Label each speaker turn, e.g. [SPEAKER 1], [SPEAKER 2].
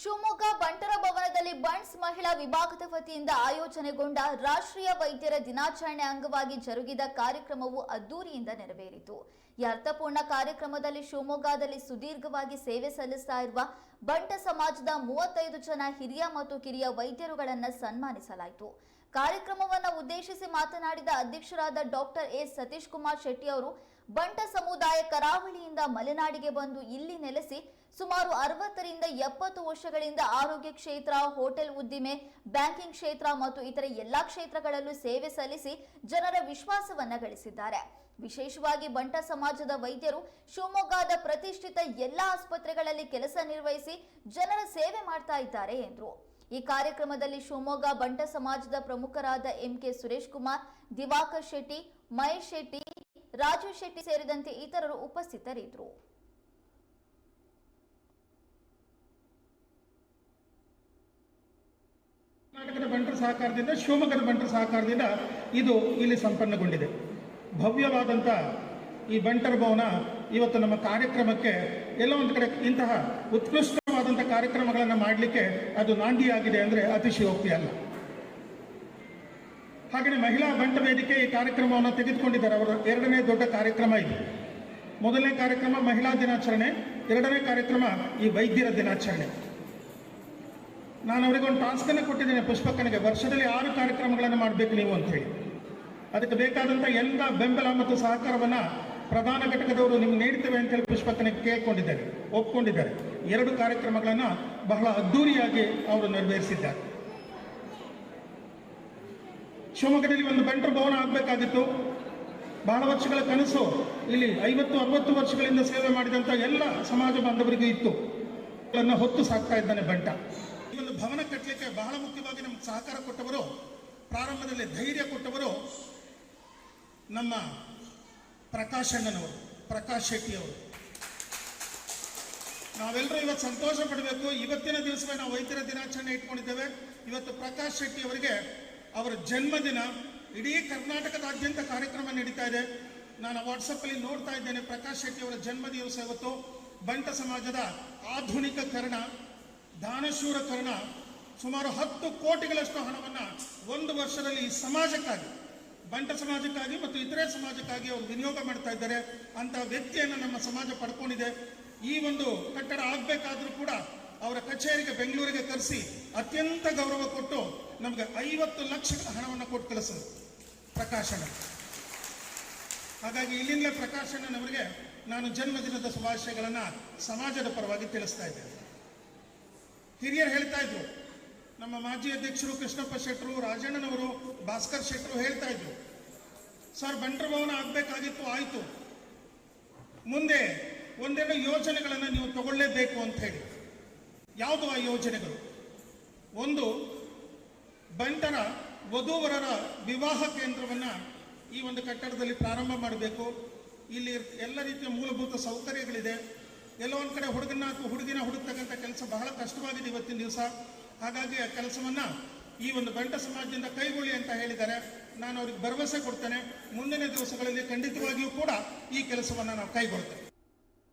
[SPEAKER 1] ಶಿವಮೊಗ್ಗ ಬಂಟರ ಭವನದಲ್ಲಿ ಬಂಟ್ಸ್ ಮಹಿಳಾ ವಿಭಾಗದ ವತಿಯಿಂದ ಆಯೋಜನೆಗೊಂಡ ರಾಷ್ಟ್ರೀಯ ವೈದ್ಯರ ದಿನಾಚರಣೆ ಅಂಗವಾಗಿ ಜರುಗಿದ ಕಾರ್ಯಕ್ರಮವು ಅದ್ದೂರಿಯಿಂದ ನೆರವೇರಿತು. ಈ ಅರ್ಥಪೂರ್ಣ ಕಾರ್ಯಕ್ರಮದಲ್ಲಿ ಶಿವಮೊಗ್ಗದಲ್ಲಿ ಸುದೀರ್ಘವಾಗಿ ಸೇವೆ ಸಲ್ಲಿಸ್ತಾ ಇರುವ ಬಂಟ ಸಮಾಜದ ಮೂವತ್ತೈದು ಜನ ಹಿರಿಯ ಮತ್ತು ಕಿರಿಯ ವೈದ್ಯರುಗಳನ್ನು ಸನ್ಮಾನಿಸಲಾಯಿತು. ಕಾರ್ಯಕ್ರಮವನ್ನು ಉದ್ದೇಶಿಸಿ ಮಾತನಾಡಿದ ಅಧ್ಯಕ್ಷರಾದ ಡಾಕ್ಟರ್ ಎ ಸತೀಶ್ ಕುಮಾರ್ ಶೆಟ್ಟಿ ಅವರು, ಬಂಟ ಸಮುದಾಯ ಕರಾವಳಿಯಿಂದ ಮಲೆನಾಡಿಗೆ ಬಂದು ಇಲ್ಲಿ ನೆಲೆಸಿ ಸುಮಾರು ಅರವತ್ತರಿಂದ ಎಪ್ಪತ್ತು ವರ್ಷಗಳಿಂದ ಆರೋಗ್ಯ ಕ್ಷೇತ್ರ, ಹೋಟೆಲ್ ಉದ್ದಿಮೆ, ಬ್ಯಾಂಕಿಂಗ್ ಕ್ಷೇತ್ರ ಮತ್ತು ಇತರ ಎಲ್ಲಾ ಕ್ಷೇತ್ರಗಳಲ್ಲೂ ಸೇವೆ ಸಲ್ಲಿಸಿ ಜನರ ವಿಶ್ವಾಸವನ್ನ ಗಳಿಸಿದ್ದಾರೆ. ವಿಶೇಷವಾಗಿ ಬಂಟ ಸಮಾಜದ ವೈದ್ಯರು ಶಿವಮೊಗ್ಗದ ಪ್ರತಿಷ್ಠಿತ ಎಲ್ಲಾ ಆಸ್ಪತ್ರೆಗಳಲ್ಲಿ ಕೆಲಸ ನಿರ್ವಹಿಸಿ ಜನರ ಸೇವೆ ಮಾಡ್ತಾ ಇದ್ದಾರೆ ಎಂದರು. ಈ ಕಾರ್ಯಕ್ರಮದಲ್ಲಿ ಶಿವಮೊಗ್ಗ ಬಂಟ ಸಮಾಜದ ಪ್ರಮುಖರಾದ ಎಂಕೆ ಸುರೇಶ್ ಕುಮಾರ್, ದಿವಾಕರ್ ಶೆಟ್ಟಿ, ಮಹೇಶ್ ಶೆಟ್ಟಿ ರಾಜು ಶೆಟ್ಟಿ ಸೇರಿದಂತೆ ಇತರರು ಉಪಸ್ಥಿತರಿದ್ದರು.
[SPEAKER 2] ಕರ್ನಾಟಕದ ಬಂಟರ ಸಹಕಾರದಿಂದ, ಶಿವಮೊಗ್ಗದ ಬಂಟರ ಸಹಕಾರದಿಂದ ಇದು ಇಲ್ಲಿ ಸಂಪನ್ನಗೊಂಡಿದೆ. ಭವ್ಯವಾದಂಥ ಈ ಬಂಟರ ಭವನ ಇವತ್ತು ನಮ್ಮ ಕಾರ್ಯಕ್ರಮಕ್ಕೆ ಎಲ್ಲ ಒಂದು ಕಡೆ ಇಂತಹ ಉತ್ಕೃಷ್ಟವಾದಂಥ ಕಾರ್ಯಕ್ರಮಗಳನ್ನು ಮಾಡಲಿಕ್ಕೆ ಅದು ನಾಂದಿಯಾಗಿದೆ ಅಂದರೆ ಅತಿಶಯೋಕ್ತಿ ಅಲ್ಲ. ಹಾಗೆಯೇ ಮಹಿಳಾ ಬಂಟ ವೇದಿಕೆ ಈ ಕಾರ್ಯಕ್ರಮವನ್ನು ತೆಗೆದುಕೊಂಡಿದ್ದಾರೆ. ಅವರ ಎರಡನೇ ದೊಡ್ಡ ಕಾರ್ಯಕ್ರಮ ಇದು. ಮೊದಲನೇ ಕಾರ್ಯಕ್ರಮ ಮಹಿಳಾ ದಿನಾಚರಣೆ, ಎರಡನೇ ಕಾರ್ಯಕ್ರಮ ಈ ವೈದ್ಯರ ದಿನಾಚರಣೆ. ನಾನು ಅವರಿಗೆ ಒಂದು ಟಾಸ್ಕನ್ನು ಕೊಟ್ಟಿದ್ದೇನೆ ಪುಷ್ಪಕ್ಕನಿಗೆ. ವರ್ಷದಲ್ಲಿ ಆರು ಕಾರ್ಯಕ್ರಮಗಳನ್ನು ಮಾಡಬೇಕು ನೀವು ಅಂತ ಹೇಳಿ. ಅದಕ್ಕೆ ಬೇಕಾದಂಥ ಎಲ್ಲ ಬೆಂಬಲ ಮತ್ತು ಸಹಕಾರವನ್ನು ಪ್ರಧಾನ ಘಟಕದವರು ನಿಮ್ಗೆ ನೀಡ್ತೇವೆ ಅಂತ ಹೇಳಿ ಪುಷ್ಪಕ್ಕನಿಗೆ ಕೇಳ್ಕೊಂಡಿದ್ದಾರೆ, ಒಪ್ಕೊಂಡಿದ್ದಾರೆ. ಎರಡು ಕಾರ್ಯಕ್ರಮಗಳನ್ನು ಬಹಳ ಅದ್ಧೂರಿಯಾಗಿ ಅವರು ನೆರವೇರಿಸಿದ್ದಾರೆ. ಶಿವಮೊಗ್ಗದಲ್ಲಿ ಒಂದು ಬಂಟರ್ ಭವನ ಆಗಬೇಕಾಗಿತ್ತು. ಬಹಳ ವರ್ಷಗಳ ಕನಸು ಇಲ್ಲಿ ಐವತ್ತು, ಅರವತ್ತು ವರ್ಷಗಳಿಂದ ಸೇವೆ ಮಾಡಿದಂಥ ಎಲ್ಲ ಸಮಾಜ ಬಾಂಧವರಿಗೂ ಇತ್ತು. ಅದನ್ನು ಹೊತ್ತು ಸಾಕ್ತಾ ಇದ್ದಾನೆ ಬಂಟ. ಈ ಒಂದು ಭವನ ಕಟ್ಟಲಿಕ್ಕೆ ಬಹಳ ಮುಖ್ಯವಾಗಿ ನಮ್ಗೆ ಸಹಕಾರ ಕೊಟ್ಟವರು, ಪ್ರಾರಂಭದಲ್ಲಿ ಧೈರ್ಯ ಕೊಟ್ಟವರು ನಮ್ಮ ಪ್ರಕಾಶ್ ಅಣ್ಣನವರು, ಪ್ರಕಾಶ್ ಶೆಟ್ಟಿಯವರು ನಾವೆಲ್ಲರೂ ಇವತ್ತು ಸಂತೋಷ ಪಡಬೇಕು. ಇವತ್ತಿನ ದಿವಸವೇ ನಾವು ವೈದ್ಯರ ದಿನಾಚರಣೆ ಇಟ್ಕೊಂಡಿದ್ದೇವೆ. ಇವತ್ತು ಪ್ರಕಾಶ್ ಶೆಟ್ಟಿ ಅವರಿಗೆ ಅವರ ಜನ್ಮದಿನ. ಇಡೀ ಕರ್ನಾಟಕದಾದ್ಯಂತ ಕಾರ್ಯಕ್ರಮ ನಡೀತಾ ಇದೆ. ನಾನು ವಾಟ್ಸಪ್ಪಲ್ಲಿ ನೋಡ್ತಾ ಇದ್ದೇನೆ ಪ್ರಕಾಶ್ ಶೆಟ್ಟಿ ಅವರ ಜನ್ಮ ದಿವಸ ಇವತ್ತು. ಬಂಟ ಸಮಾಜದ ಆಧುನಿಕ ಕರ್ಣ ದಾನಶೂರ ಕರ್ಣ ಸುಮಾರು ಹತ್ತು ಕೋಟಿಗಳಷ್ಟು ಹಣವನ್ನು ಒಂದು ವರ್ಷದಲ್ಲಿ ಈ ಸಮಾಜಕ್ಕಾಗಿ, ಬಂಟ ಸಮಾಜಕ್ಕಾಗಿ ಮತ್ತು ಇತರೆ ಸಮಾಜಕ್ಕಾಗಿ ಅವರು ವಿನಿಯೋಗ ಮಾಡ್ತಾ ಇದ್ದಾರೆ. ಅಂತ ವ್ಯಕ್ತಿಯನ್ನು ನಮ್ಮ ಸಮಾಜ ಪಡ್ಕೊಂಡಿದೆ. ಈ ಒಂದು ಕಟ್ಟಡ ಆಗಬೇಕಾದ್ರೂ ಕೂಡ ಅವರ ಕಚೇರಿಗೆ ಬೆಂಗಳೂರಿಗೆ ಕರೆಸಿ ಅತ್ಯಂತ ಗೌರವ ಕೊಟ್ಟು ನಮಗೆ ಐವತ್ತು ಲಕ್ಷಗಳ ಹಣವನ್ನು ಕೊಟ್ಟು ಕಳಿಸಿದ್ರು ಪ್ರಕಾಶನ ಹಾಗಾಗಿ ಇಲ್ಲಿಂದಲೇ ಪ್ರಕಾಶನವರಿಗೆ ನಾನು ಜನ್ಮದಿನದ ಶುಭಾಶಯಗಳನ್ನು ಸಮಾಜದ ಪರವಾಗಿ ತಿಳಿಸ್ತಾ ಇದ್ದೇನೆ. ಹಿರಿಯರು ಹೇಳ್ತಾ ಇದ್ರು, ನಮ್ಮ ಮಾಜಿ ಅಧ್ಯಕ್ಷರು ಕೃಷ್ಣಪ್ಪ ಶೆಟ್ಟರು, ರಾಜಣ್ಣನವರು, ಭಾಸ್ಕರ್ ಶೆಟ್ಟರು ಹೇಳ್ತಾ ಇದ್ರು, ಸರ್ ಬಂಟರ ಭವನ ಆಗಬೇಕಾಗಿತ್ತು, ಆಯಿತು. ಮುಂದೆ ಒಂದೆರಡು ಯೋಜನೆಗಳನ್ನು ನೀವು ತಗೊಳ್ಳೇಬೇಕು ಅಂತ ಹೇಳಿ. ಯಾವುದು ಆ ಯೋಜನೆಗಳು? ಒಂದು, ಬಂಟರ ವಧುವರರ ವಿವಾಹ ಕೇಂದ್ರವನ್ನು ಈ ಒಂದು ಕಟ್ಟಡದಲ್ಲಿ ಪ್ರಾರಂಭ ಮಾಡಬೇಕು. ಇಲ್ಲಿ ಎಲ್ಲ ರೀತಿಯ ಮೂಲಭೂತ ಸೌಕರ್ಯಗಳಿದೆ. ಎಲ್ಲೋ ಒಂದು ಕಡೆ ಹುಡುಗನ ಅಥವಾ ಹುಡುಗಿನ ಹುಡುಕ್ತಕ್ಕಂಥ ಕೆಲಸ ಬಹಳ ಕಷ್ಟವಾಗಿದೆ ಇವತ್ತಿನ ದಿವಸ. ಹಾಗಾಗಿ ಆ ಕೆಲಸವನ್ನು ಈ ಒಂದು ಬಂಟ ಸಮಾಜದಿಂದ ಕೈಗೊಳ್ಳಿ ಅಂತ ಹೇಳಿದ್ದಾರೆ. ನಾನು ಅವ್ರಿಗೆ ಭರವಸೆ ಕೊಡ್ತೇನೆ. ಮುಂದಿನ ದಿವಸಗಳಲ್ಲಿ ಖಂಡಿತವಾಗಿಯೂ ಕೂಡ ಈ ಕೆಲಸವನ್ನು ನಾವು ಕೈಗೊಳ್ತೇವೆ.